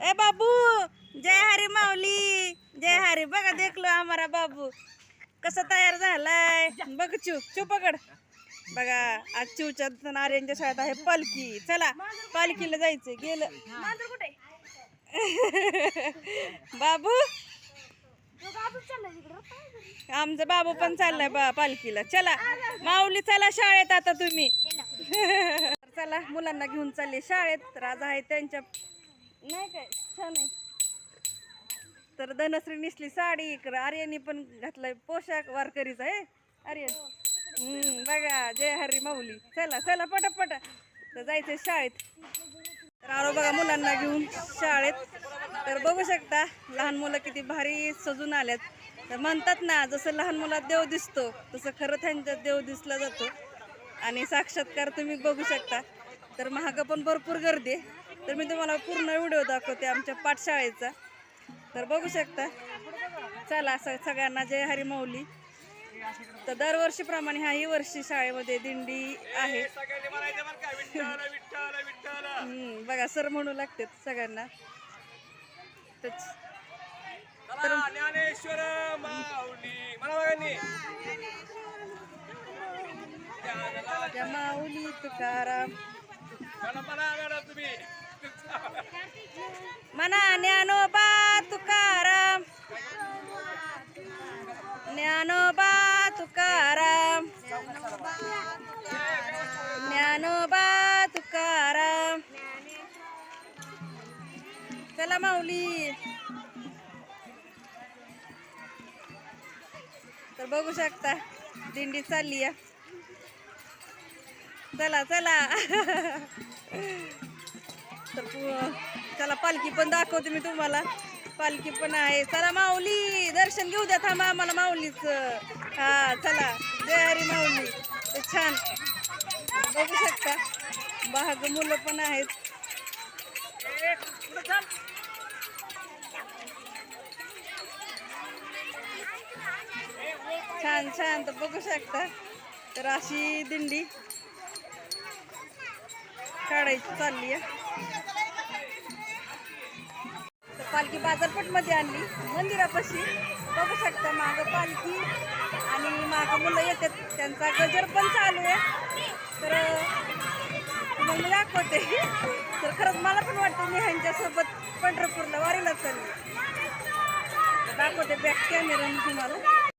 ए बाबू जय हरी माऊली जय हरी. बघा देखलो आम्हाला बाबू. कसा तयार झालाय? बघ चू चू पकड. बघा आज चिवच्या आर्यांच्या शाळेत आहे पालखी. चला पालखीला जायचंय. गेलं. बाबू? आमचा बाबू पण चाललाय बा पालखीला. चला माऊली चला शाळेत आता तुम्ही. चला. मुलांना घेऊन चालले. शाळेत तर आज आहे त्यांच्या नाही काय छान आहे. तर धनश्री नेसली साडी इकडं. आर्यनी पण घातलाय पोशाख वारकरीचा आहे आर्यन हम्म बघा जय हरी माऊली. चला चला पटापट. तर जायचंय शाळेत. तर आलो बघा मुलांना घेऊन शाळेत. तर बघू शकता लहान मुलं किती भारी सजून आल्यात. तर म्हणतात ना जसं लहान मुलात देव दिसतो तसं खरं त्यांच्यात देव दिसला जातो. आणि साक्षात्कार तुम्ही बघू शकता. तर महाग पण भरपूर गर्दी आहे. तर मी तुम्हाला पूर्ण व्हिडिओ दाखवते आमच्या पाठशाळेचा. तर बघू शकता. चला स सगळ्यांना जय हरी माऊली. तर दरवर्षीप्रमाणे ह्याही वर्षी शाळेमध्ये दिंडी आहे. बघा सर म्हणू लागते सगळ्यांना. तर ज्ञानेश्वर माऊली. माऊली तुकाराम. तुम्ही. म्हणा ज्ञानोबा तुकाराम. ज्ञानोबा तुकाराम. ज्ञानोबा तुकाराम. चला माऊली. तर बघू शकता दिंडी चालली चला चला. पालखी पण दाखवते मी तुम्हाला. पालखी पण आहे. चला माऊली दर्शन घेऊ द्या. थांबा आम्हाला माऊलीच. हा चला. जय हरी माऊली. छान. बघू शकता. बाग मुलं पण आहेत. छान छान. तर बघू शकता. तर अशी दिंडी काढायची चालली आहे. पालखी बाजारपेठमध्ये आणली. मंदिरापाशी. बघू शकता मागं पालखी आणि मागं मुलं येतात. त्यांचा गजर पण चालू आहे. तर मग मी दाखवते. तर खरंच मला पण वाटतं मी ह्यांच्यासोबत पंढरपूरला वारीला चालली. दाखवते बॅक कॅमेरा तुम्हाला.